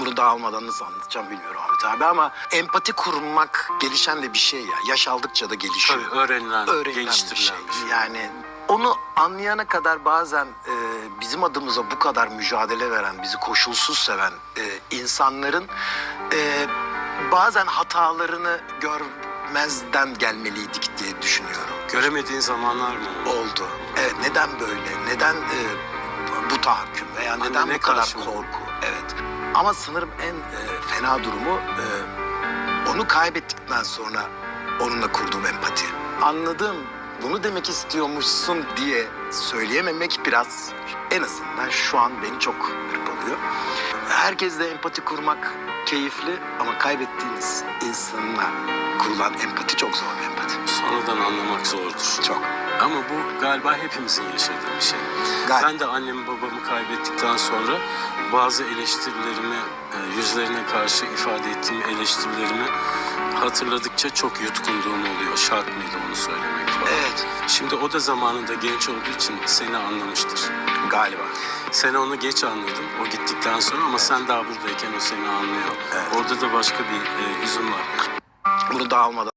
Bunu dağılmadan nasıl anlatacağım bilmiyorum Ahmet abi ama empati kurmak gelişen de bir şey ya. Yaş aldıkça da gelişiyor. Tabii öğrenilen, öğrenilen bir şey. bir şey. Yani onu anlayana kadar bazen e, bizim adımıza bu kadar mücadele veren, bizi koşulsuz seven e, insanların e, bazen hatalarını görmezden gelmeliydik diye düşünüyorum. Göremediğin zamanlar mı? oldu? Evet, neden böyle? Neden e, bu tahakküm veya neden ne bu kadar karşı korku? Evet. Ama sanırım en e, fena durumu e, onu kaybettikten sonra onunla kurduğum empati. Anladım. Bunu demek istiyormuşsun diye söyleyememek biraz en azından şu an beni çok hırpalıyor. Herkesle empati kurmak keyifli ama kaybettiğiniz insanla kurulan empati çok zor bir empati. Sonradan anlamak zordur. Çok. Ama bu galiba hepimizin yaşadığı bir şey. Galiba. Ben de annemi babamı kaybettikten sonra bazı eleştirilerimi, e, yüzlerine karşı ifade ettiğim eleştirilerimi hatırladıkça çok yutkunduğum oluyor. Şart mıydı onu söylemek falan. Evet. Şimdi o da zamanında genç olduğu için seni anlamıştır. Galiba. Sen onu geç anladın o gittikten sonra ama sen daha buradayken o seni anlıyor. Evet. Orada da başka bir e, hüzün var. Bunu dağılmadan